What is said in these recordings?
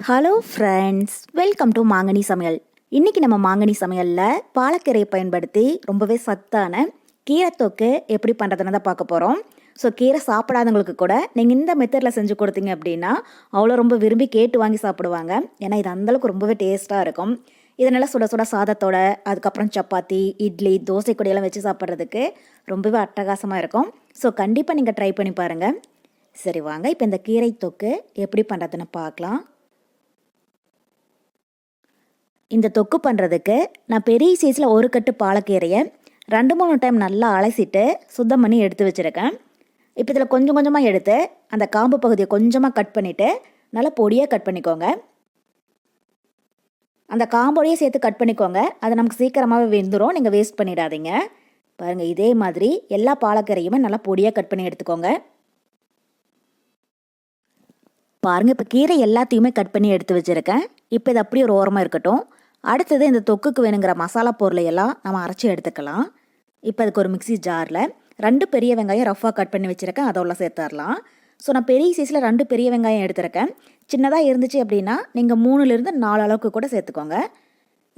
Hello friends welcome to மாங்கனி சமையல் இன்றைக்கி நம்ம மாங்கனி சமையலில் பாலக்கீரையை பயன்படுத்தி ரொம்பவே சத்தான கீரைத்தொக்கு எப்படி பண்ணுறதுன்னு தான் பார்க்க போகிறோம் ஸோ கீரை சாப்பிடாதவங்களுக்கு கூட நீங்கள் இந்த மெத்தடில் செஞ்சு கொடுத்தீங்க அப்படின்னா அவ்வளோ ரொம்ப விரும்பி கேட்டு வாங்கி சாப்பிடுவாங்க. ஏன்னா இது அந்தளவுக்கு ரொம்பவே டேஸ்ட்டாக இருக்கும். இதனால் சுட சுட சாதத்தோட அதுக்கப்புறம் சப்பாத்தி இட்லி தோசை கொடியெல்லாம் வச்சு சாப்பிட்றதுக்கு ரொம்பவே அட்டகாசமாக இருக்கும். ஸோ கண்டிப்பாக நீங்கள் ட்ரை பண்ணி பாருங்கள் சரி வாங்க. இப்போ இந்த கீரை தொக்கு எப்படி பண்ணுறதுன்னு பார்க்கலாம். இந்த தொக்கு பண்ணுறதுக்கு நான் பெரிய சைஸில் ஒரு கட்டு பாலக்கீரையை ரெண்டு மூணு டைம் நல்லா அலசிட்டு சுத்தம் பண்ணி எடுத்து வச்சுருக்கேன். இப்போ இதில் கொஞ்சம் கொஞ்சமாக எடுத்து அந்த காம்பு பகுதியை கொஞ்சமாக கட் பண்ணிவிட்டு நல்லா பொடியாக கட் பண்ணிக்கோங்க. அந்த காம்போடையே சேர்த்து கட் பண்ணிக்கோங்க. அது நமக்கு சீக்கிரமாகவே வெந்துடும் நீங்கள் வேஸ்ட் பண்ணிடாதீங்க. பாருங்கள் இதே மாதிரி எல்லா பாலக்கீரையுமே நல்லா பொடியாக கட் பண்ணி எடுத்துக்கோங்க. பாருங்கள் இப்போ கீரை எல்லாத்தையுமே கட் பண்ணி எடுத்து வச்சுருக்கேன். இப்போ இது அப்படியே ஒரு ஓரமாக இருக்கட்டும். அடுத்தது இந்த தொக்குக்கு வேணுங்கிற மசாலா பொருளை எல்லாம் நம்ம அரைச்சி எடுத்துக்கலாம். இப்போ அதுக்கு ஒரு மிக்ஸி ஜாரில் ரெண்டு பெரிய வெங்காயம் ரஃபாக கட் பண்ணி வச்சுருக்கேன். அதெல்லாம் சேர்த்துடலாம். ஸோ நான் பெரிய சைஸில் ரெண்டு பெரிய வெங்காயம் எடுத்திருக்கேன். சின்னதாக இருந்துச்சு அப்படின்னா நீங்கள் மூணுலேருந்து நாலு அளவுக்கு கூட சேர்த்துக்கோங்க.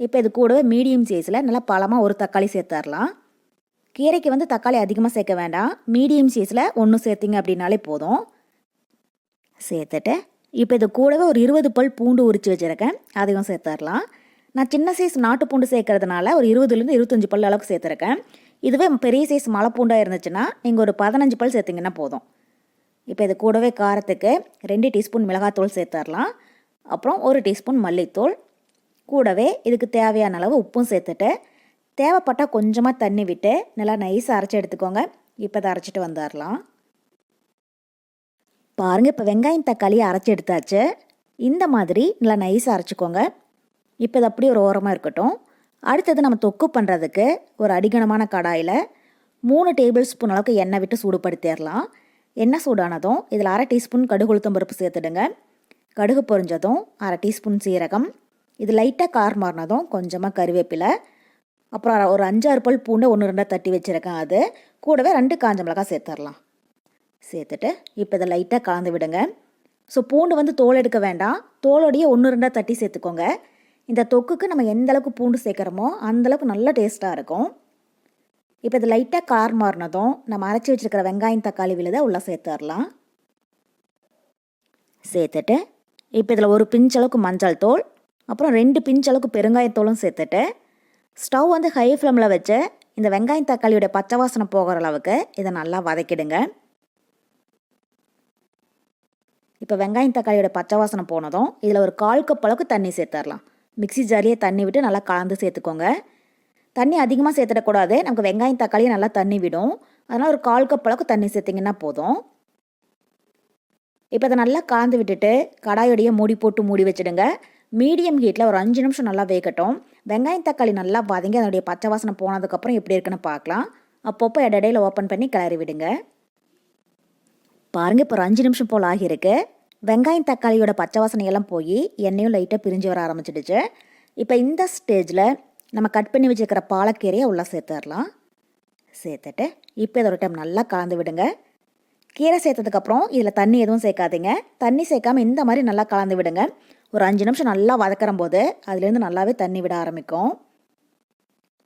இப்போ இது கூடவே மீடியம் சைஸில் நல்லா பழமாக ஒரு தக்காளி சேர்த்துடலாம். கீரைக்கு வந்து தக்காளி அதிகமாக சேர்க்க வேண்டாம். மீடியம் சைஸில் ஒன்று சேர்த்திங்க அப்படின்னாலே போதும். சேர்த்துட்டு இப்போ இது கூடவே ஒரு இருபது பல் பூண்டு உரித்து வச்சுருக்கேன். அதையும் சேர்த்துடலாம். நான் சின்ன சைஸ் நாட்டு பூண்டு சேர்க்கறதுனால ஒரு இருபதுலேருந்து இருபத்தஞ்சி பல் அளவுக்கு சேர்த்துருக்கேன். இதுவே பெரிய சைஸ் மலை பூண்டாக இருந்துச்சுன்னா நீங்கள் ஒரு பதினஞ்சு பல் சேர்த்திங்கன்னா போதும். இப்போ இது கூடவே காரத்துக்கு ரெண்டு டீஸ்பூன் மிளகாத்தூள் சேர்த்துடலாம் அப்புறம் ஒரு டீஸ்பூன் மல்லித்தூள். கூடவே இதுக்கு தேவையான அளவு உப்பும் சேர்த்துட்டு தேவைப்பட்டால் கொஞ்சமாக தண்ணி விட்டு நல்லா நைஸாக அரைச்சி எடுத்துக்கோங்க. இப்போ இதை அரைச்சிட்டு வந்துடலாம் பாருங்கள் இப்போ வெங்காயம் தக்காளியை அரைச்சி எடுத்தாச்சு. இந்த மாதிரி நல்லா நைஸாக அரைச்சிக்கோங்க. இப்போ இது அப்படியே ஒரு ஓரமாக இருக்கட்டும். அடுத்தது நம்ம தொக்கு பண்ணுறதுக்கு ஒரு அடிகனமான கடாயில் மூணு டேபிள் ஸ்பூன் அளவுக்கு எண்ணெய் விட்டு சூடுபடுத்திடலாம். எண்ணெய் சூடானதும் இதில் அரை டீஸ்பூன் கடுகு உளுத்தம் பருப்பு சேர்த்துடுங்க. கடுகு பொரிஞ்சதும் அரை டீஸ்பூன் சீரகம். இது லைட்டாக கார் மாறினதும் கொஞ்சமாக கருவேப்பிலை. அப்புறம் ஒரு அஞ்சாறு பல் பூண்டை ஒன்று ரெண்டாக தட்டி வச்சுருக்கேன் அது. கூடவே ரெண்டு காஞ்ச மிளகாய் சேர்த்துடலாம். சேர்த்துட்டு இப்போ இதை லைட்டாக கலந்து விடுங்க. ஸோ பூண்டு வந்து தோல் எடுக்க வேண்டாம். தோலோடையே ஒன்று ரெண்டாக தட்டி சேர்த்துக்கோங்க. இந்த தொக்குக்கு நம்ம எந்த அளவுக்கு பூண்டு சேர்க்குறோமோ அந்தளவுக்கு நல்ல டேஸ்ட்டாக இருக்கும். இப்போ இது லைட்டாக கார் மாறினதும் நம்ம அரைச்சி வச்சுருக்கிற வெங்காயம் தக்காளி விழுதை உள்ளே சேர்த்துடலாம். சேர்த்துட்டு இப்போ இதில் ஒரு பிஞ்ச் அளவுக்கு மஞ்சள் தோல் அப்புறம் ரெண்டு பிஞ்ச் அளவுக்கு பெருங்காயத்தோலும் சேர்த்துட்டு ஸ்டவ் வந்து ஹை ஃப்ளேமில் வச்சு இந்த வெங்காயம் தக்காளியோட பச்சை வாசனை போகிற அளவுக்கு இதை நல்லா வதக்கிடுங்க. இப்போ வெங்காயம் தக்காளியோட பச்சை வாசனை போனதும் இதில் ஒரு கால் கப் அளவுக்கு தண்ணி சேர்த்துடலாம். மிக்சி ஜாரியே தண்ணி விட்டு நல்லா கலந்து சேர்த்துக்கோங்க. தண்ணி அதிகமாக சேர்த்துடக்கூடாது. நமக்கு வெங்காயம் தக்காளியும் நல்லா தண்ணி விடும். அதனால் ஒரு கால் கப் அளவுக்கு தண்ணி சேர்த்திங்கன்னா போதும். இப்போ அதை நல்லா கலந்து விட்டுட்டு கடாயோடைய மூடி போட்டு மூடி வச்சுடுங்க. மீடியம் ஹீட்டில் ஒரு அஞ்சு நிமிஷம் நல்லா வேகட்டும். வெங்காயம் தக்காளி நல்லா வதங்கி அதனுடைய பச்சை வாசனை போனதுக்கப்புறம் எப்படி இருக்குன்னு பார்க்கலாம். அப்பப்போ இடையில ஓப்பன் பண்ணி கிளறி விடுங்க. பாருங்கள் இப்போ ஒரு அஞ்சு நிமிஷம் போல் ஆகியிருக்கு. வெங்காயம் தக்காளியோட பச்சை வாசனையெல்லாம் போய் எண்ணெயும் லைட்டாக பிரிஞ்சு வர ஆரம்பிச்சிடுச்சு. இப்போ இந்த ஸ்டேஜில் நம்ம கட் பண்ணி வச்சுருக்கிற பாலக்கீரையை உள்ளே சேர்த்துடலாம். சேர்த்துட்டு இப்போ இதை ஒரு டைம் நல்லா கலந்து விடுங்க. கீரை சேர்த்ததுக்கப்புறம் இதில் தண்ணி எதுவும் சேர்க்காதீங்க. தண்ணி சேர்க்காமல் இந்த மாதிரி நல்லா கலந்து விடுங்க. ஒரு அஞ்சு நிமிஷம் நல்லா வதக்கிற போது அதுலேருந்து நல்லாவே தண்ணி விட ஆரம்பிக்கும்.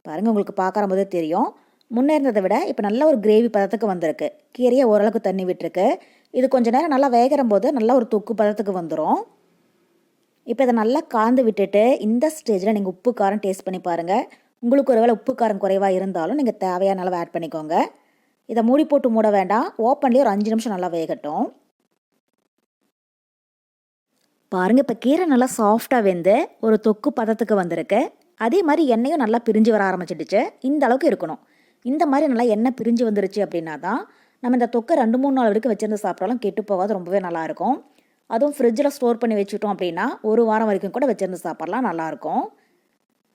பாருங்கள் உங்களுக்கு பார்க்குற போதே தெரியும். முன்னே இருந்ததை விட இப்போ நல்ல ஒரு கிரேவி பதத்துக்கு வந்திருக்கு. கீரையை ஓரளவுக்கு தண்ணி விட்டுருக்கு. இது கொஞ்ச நேரம் நல்லா வேகிற போது நல்லா ஒரு தொக்கு பதத்துக்கு வந்துடும் இப்போ இதை நல்லா காந்து விட்டுட்டு இந்த ஸ்டேஜில் நீங்கள் உப்பு காரம் டேஸ்ட் பண்ணி பாருங்கள் உங்களுக்கு ஒருவேளை உப்பு காரம் குறைவாக இருந்தாலும் நீங்கள் தேவையான அளவு ஆட் பண்ணிக்கோங்க. இதை மூடி போட்டு மூட வேண்டாம். ஓப்பன்லேயே ஒரு அஞ்சு நிமிஷம் நல்லா வேகட்டும். பாருங்கள் இப்போ கீரை நல்லா சாஃப்டாக வெந்து ஒரு தொக்கு பதத்துக்கு வந்திருக்கு. அதே மாதிரி எண்ணெயும் நல்லா பிரிஞ்சு வர ஆரம்பிச்சிடுச்சு. இந்த அளவுக்கு இருக்கணும். இந்த மாதிரி நல்லா எண்ணெய் பிரிஞ்சு வந்துருச்சு அப்படின்னா தான் நம்ம இந்த தொக்கை ரெண்டு மூணு நாள் வரைக்கும் வச்சுருந்து சாப்பிட்டாலும் கெட்டு போகாது ரொம்பவே நல்லாயிருக்கும். அதுவும் ஃப்ரிட்ஜில் ஸ்டோர் பண்ணி வச்சுட்டோம் அப்படின்னா ஒரு வாரம் வரைக்கும் கூட வச்சுருந்து சாப்பிட்லாம் நல்லாயிருக்கும்.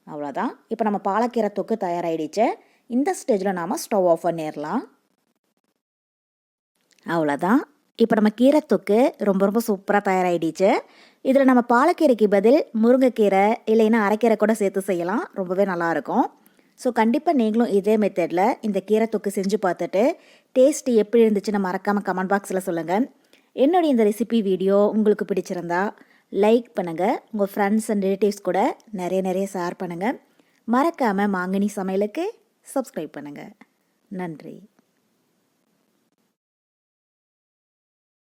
அவ்வளோதான் இப்போ நம்ம பாலக்கீரை தொக்கு தயாராகிடுச்சு இந்த ஸ்டேஜில் நாம் ஸ்டவ் ஆஃப் பண்ணிடலாம். அவ்வளோதான் இப்போ நம்ம கீரை தொக்கு ரொம்ப ரொம்ப சூப்பராக தயாராகிடுச்சு இதில் நம்ம பாலக்கீரைக்கு பதில் முருங்கைக்கீரை இல்லைன்னா அரைக்கீரை கூட சேர்த்து செய்யலாம். ரொம்பவே நல்லாயிருக்கும். ஸோ கண்டிப்பாக நீங்களும் இதே மெத்தடில் இந்த கீரை தொக்கு செஞ்சு பார்த்துட்டு டேஸ்ட் எப்படி இருந்துச்சுன்னு மறக்காமல் கமெண்ட் பாக்ஸில் சொல்லுங்கள் என்னுடைய இந்த ரெசிபி வீடியோ உங்களுக்கு பிடிச்சிருந்தா லைக் பண்ணுங்கள் உங்கள் ஃப்ரெண்ட்ஸ் அண்ட் ரிலேட்டிவ்ஸ் கூட நிறைய நிறைய ஷேர் பண்ணுங்கள் மறக்காமல் மாங்கனி சமையலுக்கு சப்ஸ்கிரைப் பண்ணுங்கள் நன்றி.